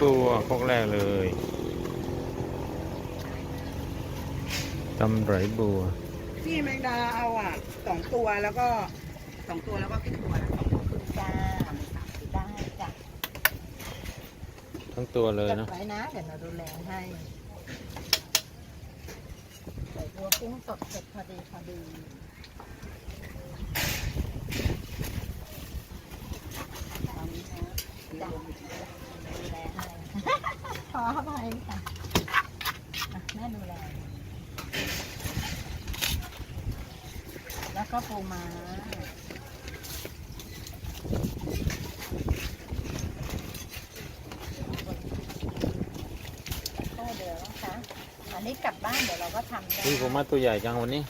บัวพวกแรกเลยตำไหลบัว พี่แมงดาเอาอะสองตัวแล้วก็สองตัวแล้วก็ขึ้นตัวนะสองตัวขึ้นจ้าได้จ้ะทั้งตัวเลยนะ ไว้นะ เดี๋ยวเราดูแลให้ใส่บัวกุ้งสดเสร็จพอดีพอดีเอานี้นะจ้ะดูแลให้ ขออภัยค่ะอะแม่ดูแล แล้วก็ปูม้าก็เดี๋ยวนะคะ อันนี้กลับบ้านเดี๋ยว เราก็ทำได้พี่ผมมาตัวใหญ่จังวันนี้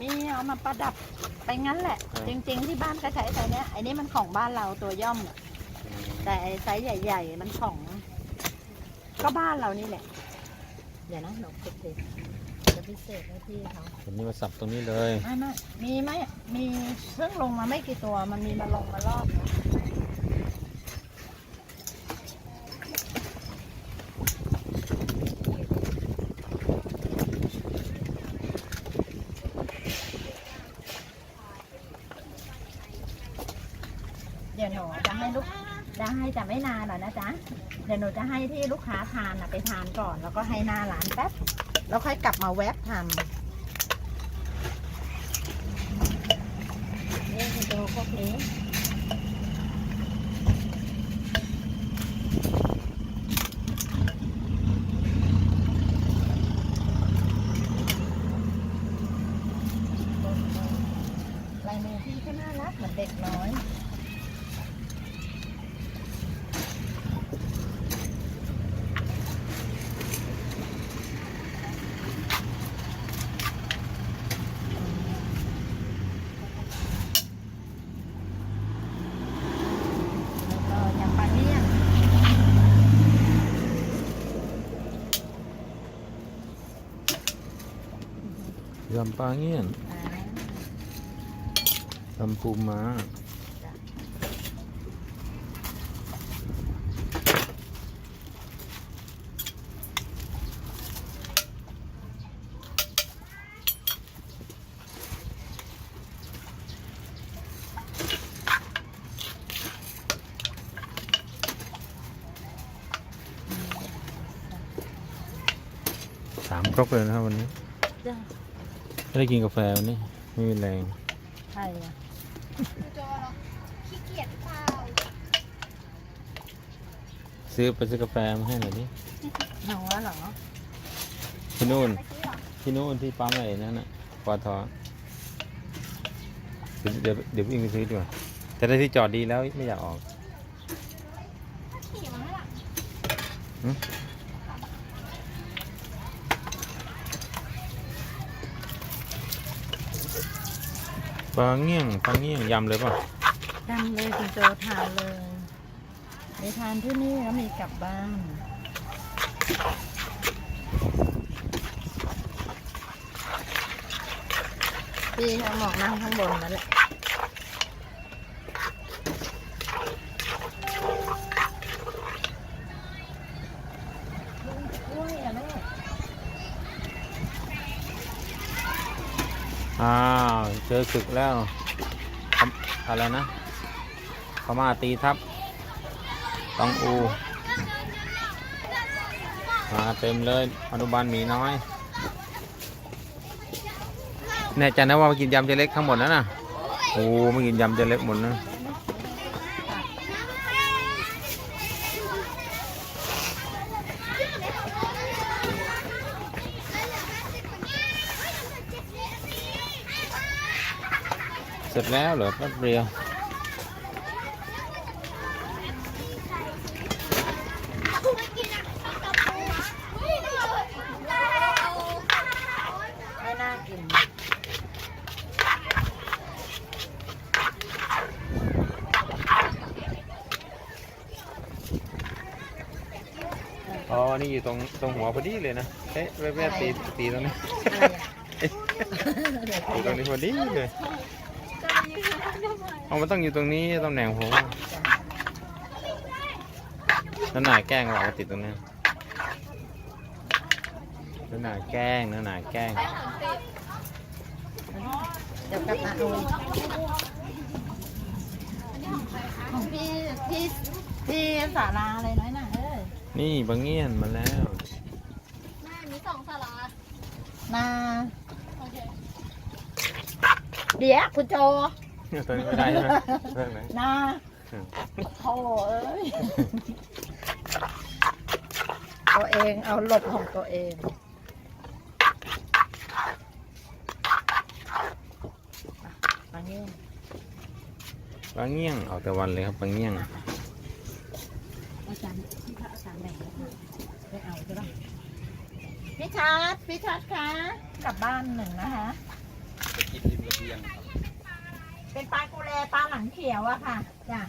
มีเอามาประดับไปงั้นแหละอ่าจริง ๆ ที่บ้านก็ใช้ไซส์เนี้ยไอ้นี่มันของบ้านเราตัวย่อมอะแต่ไอ้ไซส์ใหญ่ ๆ มันของ ก็บ้านเรานี่แหละ เดี๋ยวนะหนูคิดดิจะพิเศษให้พี่เขาวันนี้มาสับตรงนี้เลย ไม่ไม่มีไหมมีเพิ่งลงมาไม่กี่ตัวมันมีมาลงมารอบนะ ดี๋ยวหนูจะให้ลูกจะให้จะไม่นานหรอกนะจ๊ะ เดี๋ยวหนูจะให้ที่ลูกค้าทานนะไปทานก่อน แล้วก็ให้หน้าร้านแป๊บ แล้วค่อยกลับมาแวบทำนี่คือดูพวกนี้ลายมือพี่ก็น่ารักเหมือนเด็กน้อย แล้วก็ยำปลาเลี่ยน ยำปลาเงี้ยนยำปูม้าสามครกเลยนะครับวันนี้ ไม่ได้กินกาแฟวันนี้ไม่มีแรงใช่อะขี้เกียจเปล่าซื้อไปซื้อกาแฟมาให้หน่อยดิหนูว่าเหรอที่นู่น ไปซื้อเหรอที่นู่นที่ปั๊มอะไรนั่นน่ะปอทเดี๋ยวเดี๋ยววิ่งไปซื้อดีกว่าแต่ได้ที่จอดดีแล้วไม่อยากออก ขี่มาไหมล่ะ ปลาเงี้ยงปลาเงี้ยงยำเลยป่ะยำเลยคุณโจทานเลยไปทานที่นี่แล้วมีกลับบ้านพี่เขาบอกนั่งข้างบนนั่นแหละกล้วยอะแม่ อ้าวเจอศึกแล้วคำอะไรนะพม่าตีทับตองอูมาเต็มเลยอนุบาลหมีน้อยแน่ใจนะว่ามากินยำเจเล็กทั้งหมดนะน่ะโอ้ไม่กินยำเจเล็กหมดนะ สร็จแล้วเหรอแป๊บเดียว ไม่น่ากิน อ๋อ นี่อยู่ตรงตรงหัวพอดีเลยนะ เอ๊ะแวบๆตีตีตรงนี้อะไรอะอยู่ตรงนี้พอดีเลยจะยืนทำไม เอามันต้องอยู่ตรงนี้ตำแหน่งผมนั่นหนาแกล้งเราเอาติดตรงนี้นั่นหนาแกล้งนั่นหนาแกล้งแป้งหางติดเดี๋ยวกลับมาเอาอีกอันนี้ของใครคะของพี่พี่พี่สาราอะไรน้อยน่ะเอ้ยนี่บางเงียนมาแล้วแม่มีสองสารานาโอเค เดี๋ยวคุณโจตอนนี้ไม่ได้ใช่ไหมเรื่องไหนนาโธ่เอ้ยตัวเองเอาหลบของตัวเองมาเงี้ยบางเงียงออกแต่วันเลยครับบางเงียงอาจารย์ที่พระอาจารย์แบ่งให้ค่ะไม่เอาใช่ปะพี่ชัดพี่ชัดคะกลับบ้านหนึ่งนะคะไป กินริมระเบียงครับเป็นปลากุแลปลาหลังเขียวอะค่ะจ้ะ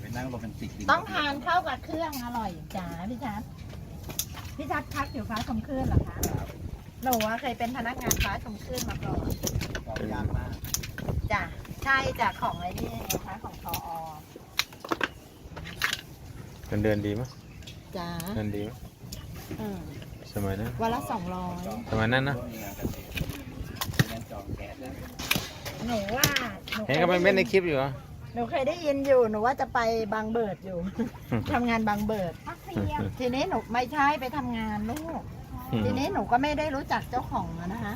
ไปนั่งโรแมนติกริมต้องทานเข้ากับเครื่องอร่อยจ้าพี่ชัดพี่ชัดพักอยู่ฟ้าชมคลื่นเหรอคะหนูอะเคยเป็นพนักงานฟ้าชมคลื่นมาก่อนของยากมากจ้ะใช่จากของอะไรนี่นะคะของทออเงินเดือนดีไหมจ้าเงินดีไหมอืมสมัยนั้นวันละสองร้อย สมัยนั้นนะมีงานเกษตร หนูว่าหนูเห็นก็ไปเม้นในคลิปอยู่เหรอหนูเคยได้ยินอยู่หนูว่าจะไปบางเบิดอยู่ ทำงานบางเบิด พักเทียมทีนี้หนูไม่ใช่ไปทำงานลูก ทีนี้หนูก็ไม่ได้รู้จักเจ้าของอะนะคะ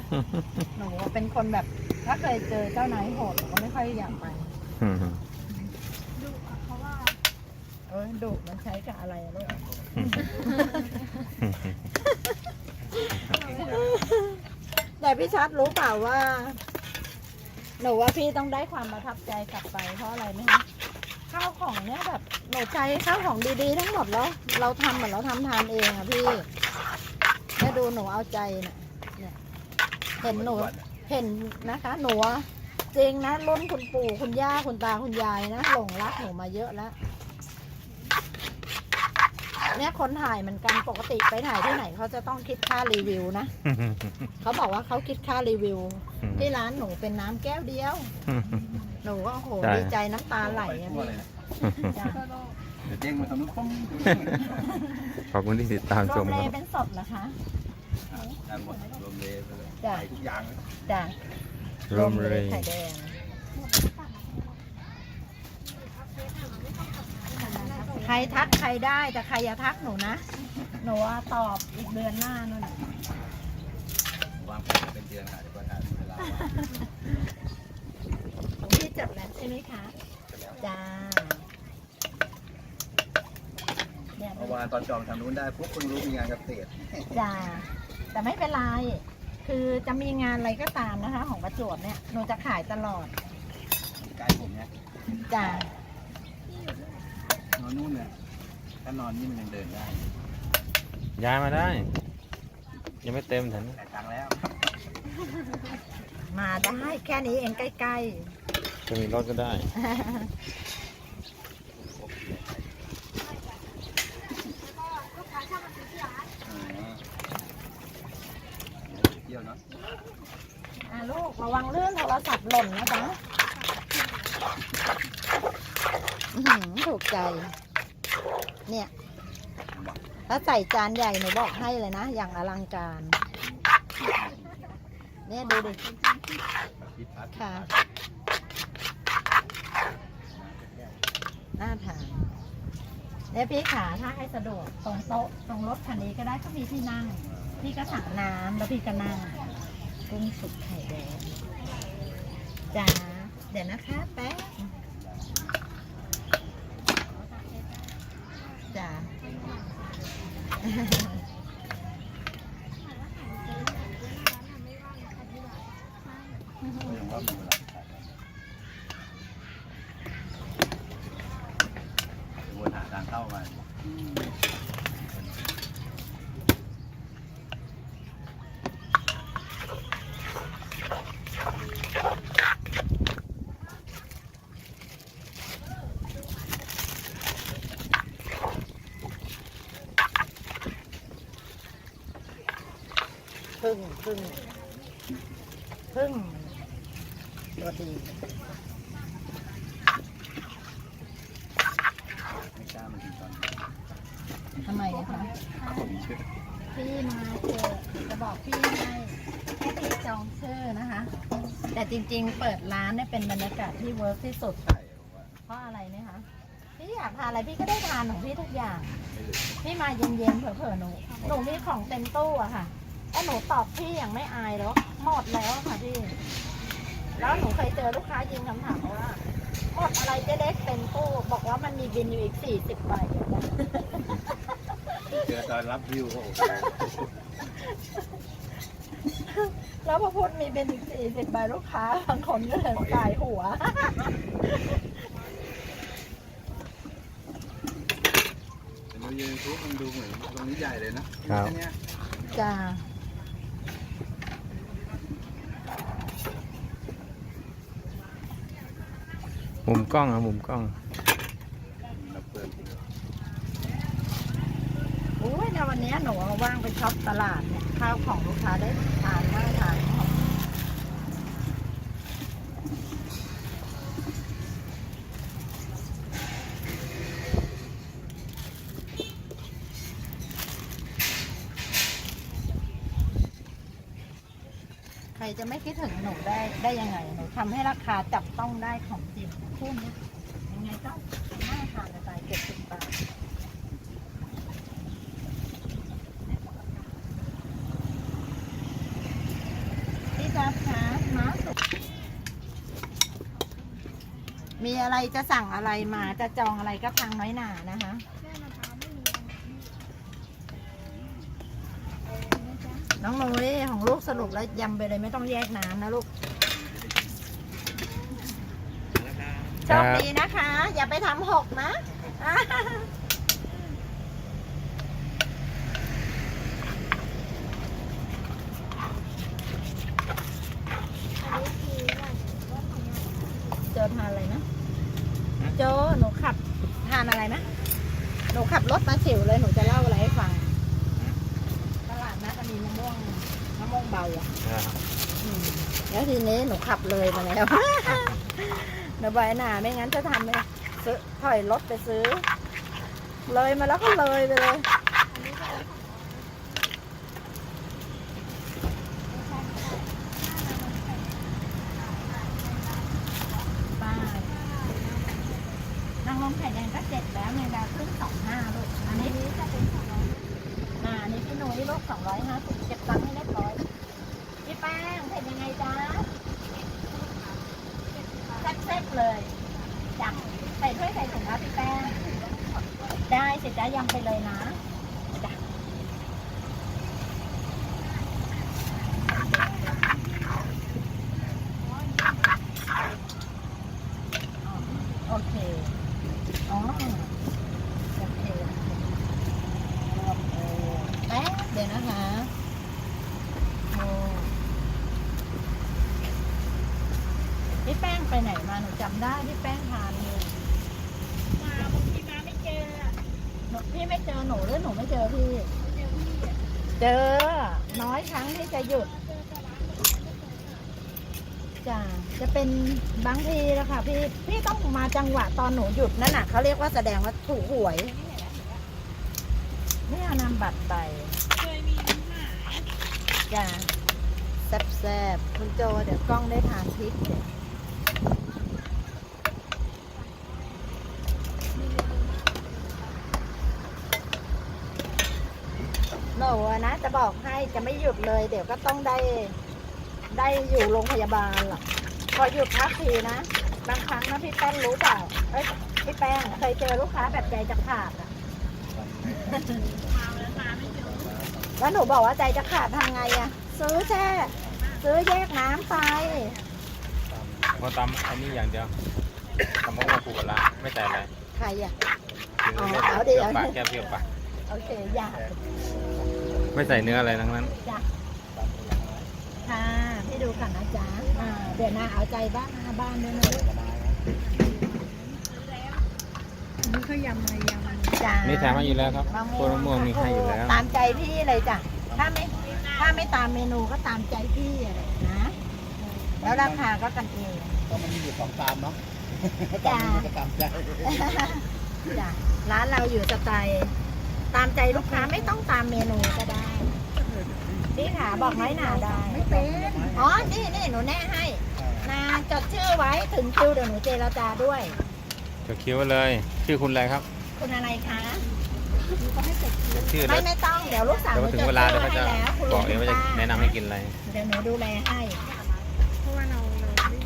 หนูเป็นคนแบบ ถ้าเคยเจอเจ้านายโหดหนูก็ไม่ค่อยอยากไป ดูอะเพราะว่า เออดุมันใช้กับอะไรอะลูก แต่ พี่ชัดรู้เปล่าว่า หนูว่าพี่ต้องได้ความประทับใจกลับไปเพราะอะไรไหมคะข้าวของเนี้ยแบบหนูใช้ข้าวของดีๆ ทั้งหมดแล้ว เราทำเหมือนเราทำทานเองอะพี่แค่ดูหนูเอาใจนะเนี่ยเห็นหนูเห็นนะคะ หนูจริงนะรุ่นคุณปู่คุณย่าคุณตาคุณยายนะหลงรักหนูมาเยอะแล้ว นี่ยคนถ่ายเหมือนกันปกติไปถ่ายที่ไหนเขาจะต้องคิดค่ารีวิวนะเขาบอกว่าเขาคิดค่ารีวิว ที่ร้านหนูเป็นน้ำแก้วเดียว หนูก็โอ้โหใช่ ดีใจน้ำตาไหลอะทั่วพี่เลยนะจ้ะเดี๋ยวเด้งมาทางนู้นปุ้งขอบคุณที่ติดตามโรชมเมครับ เป็นสดเหรอคะด้านบนรวมเลยไปเลยจ้ะ ใส่ทุกอย่างเลย จ้ะรวมเลยไข่แดง ใครทักใครได้แต่ใครอย่าทักหนูนะ หนูว่าตอบอีกเดือนหน้านู่นน่ะวางแผนเป็นเดือนค่ะเดี๋ยวก็ถ่ายเวลาว่างของพี่จบแล้วใช่ไหมคะจ้าเนี่ยเมื่อวานตอนจองทางนู้นได้ปุ๊บเพิ่งรู้มีงานเกษตรจ้าแต่ไม่เป็นไร คือจะมีงานอะไรก็ตามนะคะ ของประจวบเนี่ยหนูจะขายตลอดใกล้ผมเนี่ยจ้า นอนนู่นเนี่ยถ้านอนนี่มันยังเดินได้ ย้ายมาได้ ยังไม่เต็มถึงแต่ตังค์แล้ว มาได้แค่นี้เองใกล้จะมีรถก็ได้ลูกค้าชอบมาซื้อที่ร้านอ๋อเที่ยวเนาะ ๆอะลูกระวังเลื่อนโทรศัพท์หล่นนะจ๊ะอื้อหือ ถูกใจ เนี่ย ถ้าใส่จานใหญ่หนูบอกให้เลยนะ อย่างอลังการ เนี่ยดูดิพิพัฒน์ค่ะ น่าทานเนี่ยพี่ขาถ้าให้สะดวกตรงโต๊ะตรงรถคันนี้ก็ได้ก็มีที่นั่ง พี่ก็สั่งน้ำแล้วพี่ก็นั่งกุ้งสุกไข่แดงจ้าเดี๋ยวนะคะแป๊บ จ้า ยังว่ามีเวลาถ่ายวนหาทางเข้ามา พึ่งพึ่งพึ่งตัวดีไม่กล้ามันถึงตอนทำไมอะคะคนชื่อพี่มาเจอจะบอกพี่ให้ให้พี่จองชื่อนะคะ แต่จริงๆ เปิดร้านเนี่ยเป็นบรรยากาศที่เวิร์กที่สุด เพราะอะไรเนี่ยคะพี่อยากทานอะไรพี่ก็ได้ทานของพี่ทุกอย่าง พี่มาเย็นๆเผลอๆหนูหนูมีของเต็มตู้อะค่ะ แต่หนูตอบพี่อย่างไม่อายแล้วหมดแล้วอะค่ะพี่ แล้วหนูเคยเจอลูกค้ายิงคำถามว่าหมดอะไรเจ๊เล็กเต็มตู้บอกว่ามันมีบินอยู่อีกสี่สิบใบอะเจอตอนรับวิวโอ้โหแล้วพอพูดมีบินอีกสี่สิบใบลูกค้าบางคนก็เลยสายหัว แต่ดูยูทูบมันดูเหมือนตรงนี้ใหญ่เลยนะครับแค่เนี้ยจ้า กล้องอะมุมกล้องโอ้ยในวันนี้หนูว่างไปช็อปตลาดเนี่ยข้าวของลูกค้าได้ทานหมด ใคร จะไม่คิดถึงหนูได้ได้ยังไง หนูทำให้ราคาจับต้องได้ของจริงคู่นี้ยังไงก็น่าทานไปเก็บสิบบาทพี่จับคะม้าสุกมีอะไรจะสั่งอะไรมาจะจองอะไรก็ทางน้อยหนานะคะแม่ นะจ๊ะน้องนุ้ยของลูกสรุปแล้วยำไปเลยไม่ต้องแยกน้ำนะลูกโชคดีนะคะ อย่าไปทำหกนะอันนี้คือว่าว่าของเราโจทานอะไรนะ โจหนูขับทานอะไรนะ หนูขับรถมาฉิวเลยหนูจะเล่าอะไรให้ฟังตลาดนัด มันมีมะม่วงมะม่วงเบาอะอ่าอืมแล้วทีนี้หนูขับเลยมาแล้ว หนูบอกไอ้หนาไม่งั้นจะทำเลยซื้อถอยรถไปซื้อ เลยมาแล้วก็เลยไปเลยอันนี้ก็เป็นของป้ายนางลมไข่แดงก็เจ็ดแล้วในดาวขึ้นสองห้าลูก อันนี้อันนี้จะเป็นของเราอ่า อันนี้พี่นุ้ยลูกสองร้อยห้าสิบเก็บตังค์ให้เรียบร้อยพี่แป้งเผ็ดยังไงจ๊ะแซ่บๆเลยจับใส่ถ้วยใส่ถุงนะพี่แป้งได้เสิจ้ายำไปเลยนะจ้ะโอเคอ๋อ โอเครวมเออแป๊บเดี๋ยวนะคะโอ้พี่แป้งไปไหนมาหนูจำ ได้พี่แป้งทานเลยมาบางทีมาไม่เจออะหนูพี่ไม่เจอหนูหรือหนูไม่เจอพี่ เจอพี่อะเจอ น้อยครั้งที่จะหยุดเจอแต่ร้านจ้ะจะเป็นบางทีแล้วค่ะพี่พี่ต้องมาจังหวะตอนหนูหยุดนั่นน่ะเขาเรียกว่าแสดงว่าถูกหวยนี่เอานำบัตรไปเคยมีปัญหาจ้ะแซ่บๆคุณโจเดี๋ยวกล้องได้ทานพริกเดี๋ยว หนูอะนะจะบอกให้จะไม่หยุดเลย เดี๋ยวก็ต้องได้ได้อยู่โรงพยาบาลหรอกพอหยุดพักทีนะบางครั้งนะพี่แป้งรู้เปล่าเอ้ยพี่แป้งเคยเจอลูกค้าแบบใจจะขาดอะมาแล้วมาไม่เจอแล้วหนูบอกว่าใจจะขาดทำไงอะซื้อแช่ซื้อแยกน้ำไปพอตำอันนี้อย่างเดียวตำมะม่วงปูปลาร้าไม่ใส่อะไรใครอะคืออ๋อไม่เอาใส่ดิเปรี้ยวเอาดิปากแก้เปรี้ยวปากโอเคอยาก ไม่ใส่เนื้ออะไรทั้งนั้น จ้ะค่ะพี่ดูก่อนนะจ๊ะอ่าเดี๋ยวนะเอาใจบ้านหน้าบ้านด้วยนะลูกนี่เขายำอะไรยำมันจ้านี่แถมมาอยู่แล้วครับพวกมะม่วงมีให้อยู่แล้ว ตามใจพี่เลยจ้ะถ้าไม่ถ้าไม่ตามเมนูก็ตามใจพี่อะไรนะ แล้วราคาก็กันเองก็มันมีอยู่สองตามเนาะจ้าตามนี้ก็ตามใจจ้ะร้านเราอยู่สไตล์ตามใจลูกค้าไม่ต้องตามเมนูก็ได้ นี่ค่ะบอกน้อยหนาได้ ไม่เป็นอ๋อ นี่นี่หนูแน่ให้ นาจดชื่อไว้ถึงคิวเดี๋ยวหนูเจรจาด้วย จดคิวไว้เลย ชื่อคุณอะไรครับ คุณอะไรคะจดชื่อแล้ไม่วไม่ต้อง เดี๋ยวลูกสาวเดี๋ยวหนูถึจงดเวลาชื่เดี๋ยวอเขาให้จะแล้วคุณบลุอกงเองว่าจะป้าแนะนำให้กินอะไร เดี๋ยวหนูดูแลให้เพราะว่าเราเราไม่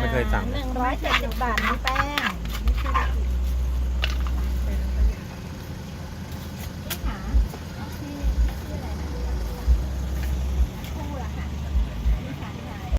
ไม่เคยสั่ง หนึ่งร้อยเจ็ดสิบบาทน้ำแป้ง